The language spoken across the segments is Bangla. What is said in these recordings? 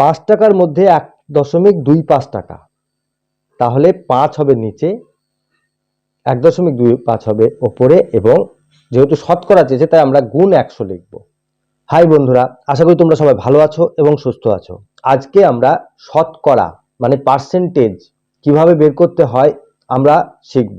পাঁচ টাকার মধ্যে এক দশমিক দুই পাঁচ টাকা। তাহলে পাঁচ হবে নিচে, এক দশমিক দুই পাঁচ হবে ওপরে এবং যেহেতু শতকরা চেয়েছে, তাই আমরা গুণ একশো লিখব। হাই বন্ধুরা, আশা করি তোমরা সবাই ভালো আছো এবং সুস্থ আছো। আজকে আমরা শতকরা মানে পার্সেন্টেজ কীভাবে বের করতে হয়, আমরা শিখব।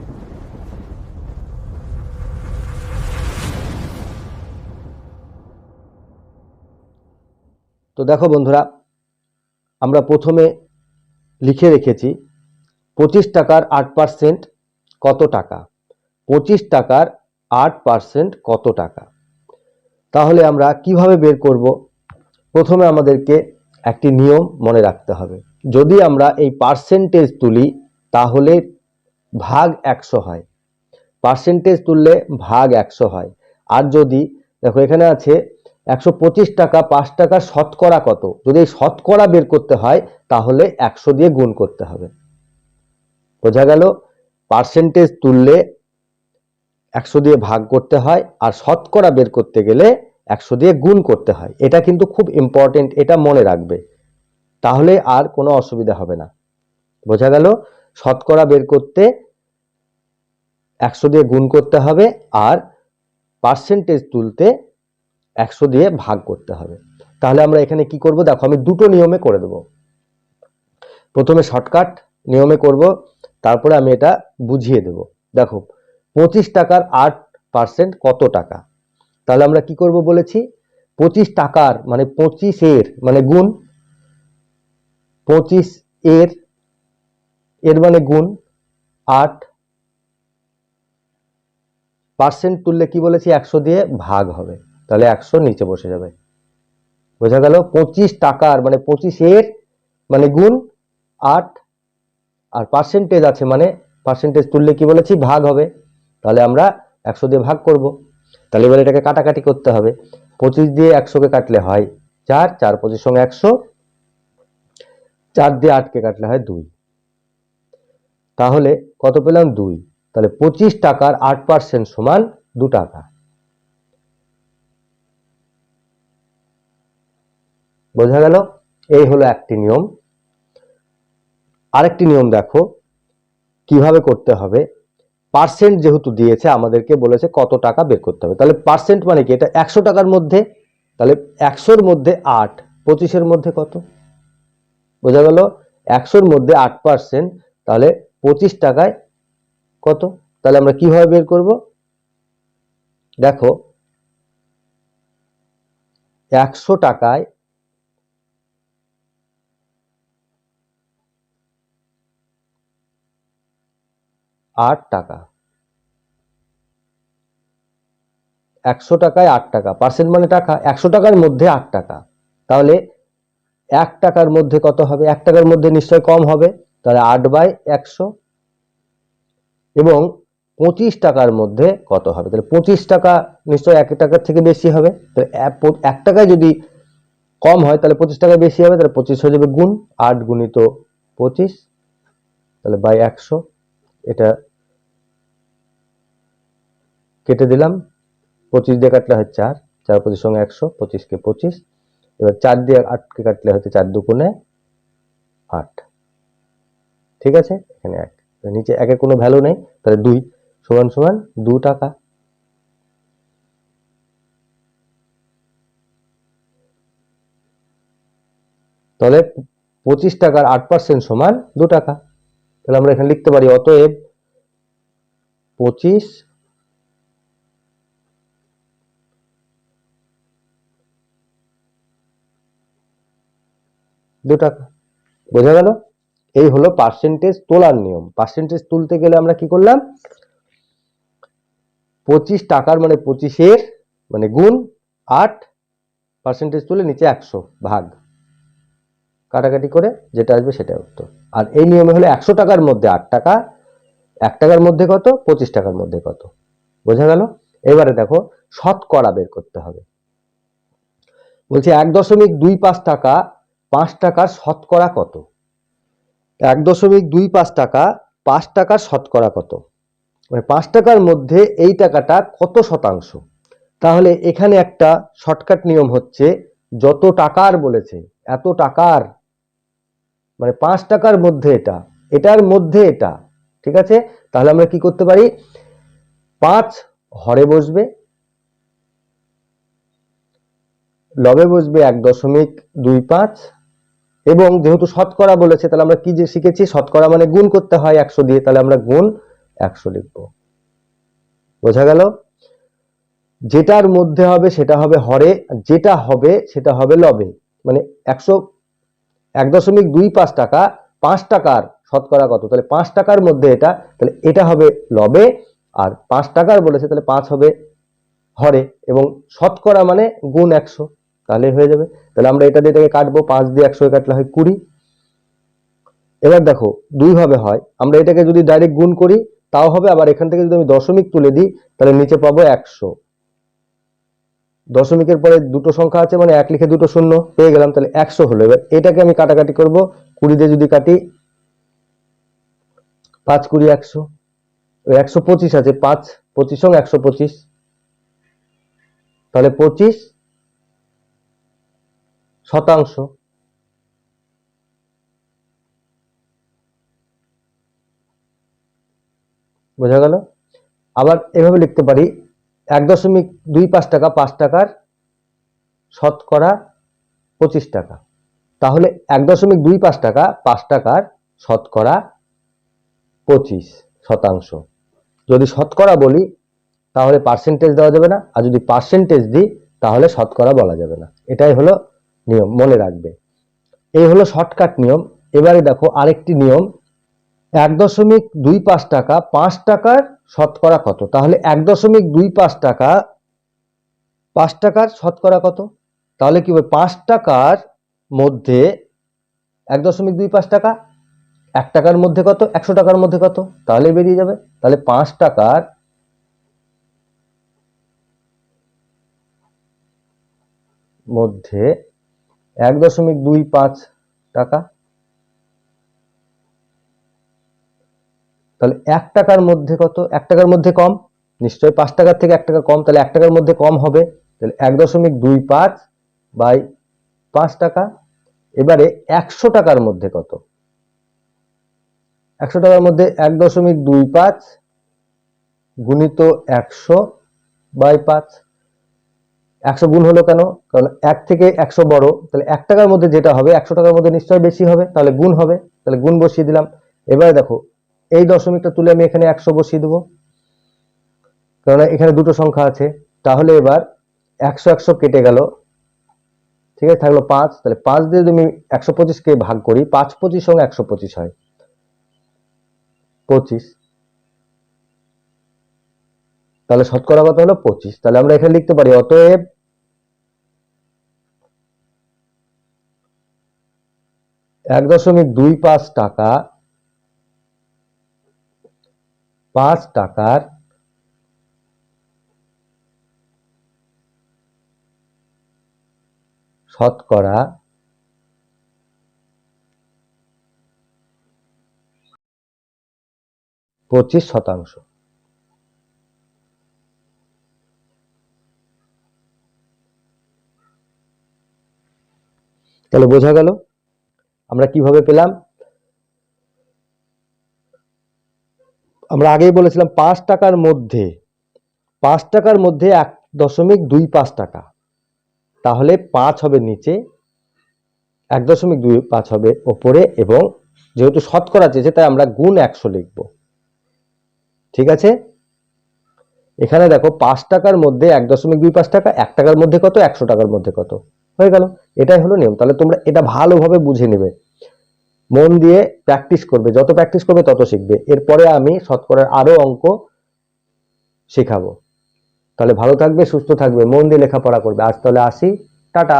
তো দেখো বন্ধুরা, আমরা প্রথমে লিখে রেখেছি পঁচিশ টাকার আট পার্সেন্ট কত টাকা? পঁচিশ টাকার আট পার্সেন্ট কত টাকা? তাহলে আমরা কীভাবে বের করব? প্রথমে আমাদেরকে একটি নিয়ম মনে রাখতে হবে। যদি আমরা এই পার্সেন্টেজ তুলি, তাহলে ভাগ একশো হয়। পার্সেন্টেজ তুললে ভাগ একশো হয়। আর যদি, দেখো এখানে আছে একশো পঁচিশ টাকা, পাঁচ টাকা শতকরা কত? যদি এই শতকরা বের করতে হয়, তাহলে একশো দিয়ে গুণ করতে হবে। বোঝা গেল? পার্সেন্টেজ তুললে একশো দিয়ে ভাগ করতে হয়, আর শতকরা বের করতে গেলে একশো দিয়ে গুণ করতে হয়। এটা কিন্তু খুব ইম্পর্টেন্ট এটা মনে রাখবে। তাহলে আর কোনো অসুবিধা হবে না। বোঝা গেল? শতকরা বের করতে একশো দিয়ে গুণ করতে হবে, আর পার্সেন্টেজ তুলতে একশো দিয়ে ভাগ করতে হবে। তাহলে আমরা এখানে কি করব? দেখো, আমি দুটো নিয়মে করে দেব। প্রথমে শর্টকাট নিয়মে করব, তারপরে আমি এটা বুঝিয়ে দেব। দেখো, পঁচিশ টাকার আট পার্সেন্ট কত টাকা? তাহলে আমরা কি করব বলেছি? পঁচিশ টাকার মানে পঁচিশের মানে গুণ পঁচিশ এর এর মানে গুণ আট পার্সেন্ট তুললে কি বলেছি? একশো দিয়ে ভাগ হবে। তাহলে একশো নিচে বসে যাবে। বোঝা গেল পঁচিশ টাকার মানে পঁচিশের মানে গুণ আট, আর পার্সেন্টেজ আছে মানে পার্সেন্টেজ তুললে কি বলেছি? ভাগ হবে। তাহলে আমরা একশো দিয়ে ভাগ করব। তাহলে এবার এটাকে কাটাকাটি করতে হবে। পঁচিশ দিয়ে একশোকে কাটলে হয় চার চার পঁচিশ সঙ্গে একশো, চার দিয়ে আটকে কাটলে হয় দুই। তাহলে কত পেলাম? দুই। তাহলে পঁচিশ টাকার আট পার্সেন্ট সমান দু টাকা। বোঝা গেল, এই হলো একটি নিয়ম। আরেকটি নিয়ম দেখো, কীভাবে করতে হবে। পার্সেন্ট যেহেতু দিয়েছে, আমাদেরকে বলেছে কত টাকা বের করতে হবে। তাহলে পার্সেন্ট মানে কি? এটা একশো টাকার মধ্যে, তাহলে একশোর মধ্যে আট, পঁচিশের মধ্যে কত? বোঝা গেল, একশোর মধ্যে আট পার্সেন্ট তাহলে পঁচিশ টাকায় কত? তাহলে আমরা কীভাবে বের করব? দেখো, একশো টাকায় আট টাকা। একশো টাকায় আট টাকা। পার্সেন্ট মানে টাকা। একশো টাকার মধ্যে আট টাকা। তাহলে এক টাকার মধ্যে কত হবে? এক টাকার মধ্যে নিশ্চয় কম হবে। তাহলে আট বাই একশো। এবং পঁচিশ টাকার মধ্যে কত হবে? তাহলে পঁচিশ টাকা নিশ্চয় এক টাকার থেকে বেশি হবে। তাহলে এক টাকায় যদি কম হয়, তাহলে পঁচিশ টাকা বেশি হবে। তাহলে পঁচিশ হয়ে যাবে গুণ। আট গুণিত পঁচিশ। তাহলে বাই একশো। এটা কেটে দিলাম। পঁচিশ দিয়ে কাটলে হয় চার চার পঁচিশ সঙ্গে একশো, পঁচিশকে পঁচিশ। এবার চার দিয়ে আটকে কাটলে হচ্ছে চার দুগুণে আট। ঠিক আছে? এখানে এক। নিচে একের কোনো ভ্যালু নেই, তাহলে দুই সমান সমান দু টাকা। তাহলে পঁচিশ টাকার আট পার্সেন্ট সমান দু টাকা। তাহলে আমরা এখানে লিখতে পারি, অতএব পঁচিশ দু টাকা। বোঝা গেল? এই হলো পার্সেন্টেজ তোলার নিয়ম। পার্সেন্টেজ তুলতে গেলে আমরা কি করলাম? পঁচিশ টাকার মানে পঁচিশের মানে গুণ আট পার্সেন্টেজ তুলে নিচে একশো ভাগ। কাটাকাটি করে যেটা আসবে সেটা উত্তর। আর এই নিয়মে হলে একশো টাকার মধ্যে আট টাকা, এক টাকার মধ্যে কত? পঁচিশ টাকার মধ্যে কত? বোঝা গেল? এবারে দেখো, শতকরা বের করতে হবে। বলছে এক দশমিক দুই পাঁচ টাকা, পাঁচ টাকার শতকরা কত? এক দশমিক দুই পাঁচ টাকা, পাঁচ টাকার শতকরা কত? মানে পাঁচ টাকার মধ্যে এই টাকাটা কত শতাংশ? তাহলে এখানে একটা শর্টকাট নিয়ম হচ্ছে, যত টাকার বলেছে, এত টাকার মানে পাঁচ টাকার মধ্যে এটা, এটার মধ্যে এটা, ঠিক আছে? তাহলে আমরা কি করতে পারি? পাঁচ হরে বসবে, লবে বসবে এক দশমিক দুই পাঁচ, এবং যেহেতু শতকরা বলেছে, তাহলে আমরা কি যে শিখেছি? শতকরা মানে গুণ করতে হয় একশো দিয়ে, তাহলে আমরা গুণ একশো লিখব। বোঝা গেল? যেটার মধ্যে হবে সেটা হবে হরে, যেটা হবে সেটা হবে লবে মানে একশো এক দশমিক দুই পাঁচ টাকা, পাঁচ টাকার শতকরা কত? তাহলে পাঁচ টাকার মধ্যে এটা, তাহলে এটা হবে লবে, আর পাঁচ টাকার বলেছে তাহলে পাঁচ হবে হরে, এবং শতকরা মানে গুণ একশো, তাহলে হয়ে যাবে। তাহলে আমরা এটা দিয়ে এটাকে কাটবো, পাঁচ দিয়ে একশো কাটলে হয় কুড়ি। এবার দেখো, দুই ভাবে হয়, আমরা এটাকে যদি ডাইরেক্ট গুণ করি, তাও হবে, আবার এখান থেকে যদি আমি দশমিক তুলে দিই, তাহলে নিচে পাবো একশো। দশমিকের পরে দুটো সংখ্যা আছে মানে এক লিখে দুটো শূন্য, পেয়ে গেলাম, তাহলে একশো হলো। এবার এটাকে আমি কাটাকাটি করব, কুড়ি দিয়ে যদি কাটি, পাঁচ কুড়ি একশো একশো পঁচিশ আছে, পাঁচ, পঁচিশ সঙ্গে একশো পঁচিশ। তাহলে পঁচিশ শতাংশ। বোঝা গেল? আবার এভাবে লিখতে পারি এক দশমিক দুই পাঁচ টাকা, পাঁচ টাকার শতকরা পঁচিশ টাকা। তাহলে এক দশমিক দুই পাঁচ টাকা, পাঁচ টাকার শতকরা পঁচিশ শতাংশ। যদি শতকরা বলি, তাহলে পার্সেন্টেজ দেওয়া যাবে না, আর যদি পার্সেন্টেজ দিই, তাহলে শতকরা বলা যাবে না। এটাই হলো নিয়ম, মনে রাখবে। এই হলো শর্টকাট নিয়ম। এবারে দেখো আরেকটি নিয়ম। এক দশমিক দুই পাঁচ টাকা, পাঁচ টাকার শতকরা কত? তাহলে এক দশমিক দুই পাঁচ টাকা, পাঁচ টাকার শতকরা কত? তাহলে কি হবে? পাঁচ টাকার মধ্যে এক দশমিক দুই পাঁচ টাকা, এক টাকার মধ্যে কত? একশো টাকার মধ্যে কত? তাহলে বেরিয়ে যাবে। তাহলে পাঁচ টাকার মধ্যে এক দশমিক দুই পাঁচ টাকা তাহলে এক টাকার মধ্যে কত? এক টাকার মধ্যে কম? নিশ্চয়ই পাঁচ টাকার থেকে এক টাকা কম, তাহলে এক টাকার মধ্যে কম হবে। তাহলে এক দশমিক দুই পাঁচ বাই পাঁচ টাকা। এবারে একশো টাকার মধ্যে কত? একশো টাকার মধ্যে এক দশমিক দুই পাঁচ গুণিত একশো বাই পাঁচ। একশো গুণ হলো কেন? কারণ এক থেকে একশো বড়, তাহলে এক টাকার মধ্যে যেটা হবে, একশো টাকার মধ্যে নিশ্চয়ই বেশি হবে, তাহলে গুণ হবে। তাহলে গুণ বসিয়ে দিলাম। এবারে দেখো এই দশমিকটা তুলে আমি এখানে একশো বসিয়ে দেবো। কেননা এখানে দুটো সংখ্যা আছে। তাহলে এবার একশো একশো কেটে গেল। ঠিক আছে? থাকল পাঁচ। তাহলে পাঁচ দিয়ে যদি আমি একশো পঁচিশকে ভাগ করি, পাঁচ পঁচিশ সঙ্গে একশো পঁচিশ হয়। পঁচিশ। তাহলে শতকরা কত হলো? পঁচিশ। তাহলে আমরা এখানে লিখতে পারি, অতএব এক দশমিক দুই পাঁচ টাকা পাঁচ টাকার শতকরা পঁচিশ শতাংশ। তাহলে বোঝা গেল? আমরা কীভাবে পেলাম? আমরা আগেই বলেছিলাম পাঁচ টাকার মধ্যে, পাঁচ টাকার মধ্যে এক দশমিক দুই পাঁচ টাকা। তাহলে পাঁচ হবে নিচে, এক দশমিক দুই পাঁচ হবে ওপরে এবং যেহেতু শতকরা চেয়েছে তাই আমরা গুণ একশো লিখব। ঠিক আছে? এখানে দেখো পাঁচ টাকার মধ্যে এক দশমিক দুই পাঁচ টাকা, এক টাকার মধ্যে কত? একশো টাকার মধ্যে কত? হয়ে গেল। এটাই হলো নিয়ম। তাহলে তোমরা এটা ভালোভাবে বুঝে নেবে। মন দিয়ে প্র্যাকটিস করবে। যত প্র্যাকটিস করবে, তত শিখবে। এরপরে আমি শতকরার আরও অঙ্ক শেখাবো। তাহলে ভালো থাকবে, সুস্থ থাকবে, মন দিয়ে লেখাপড়া করবে। আজ তাহলে আসি। টাটা!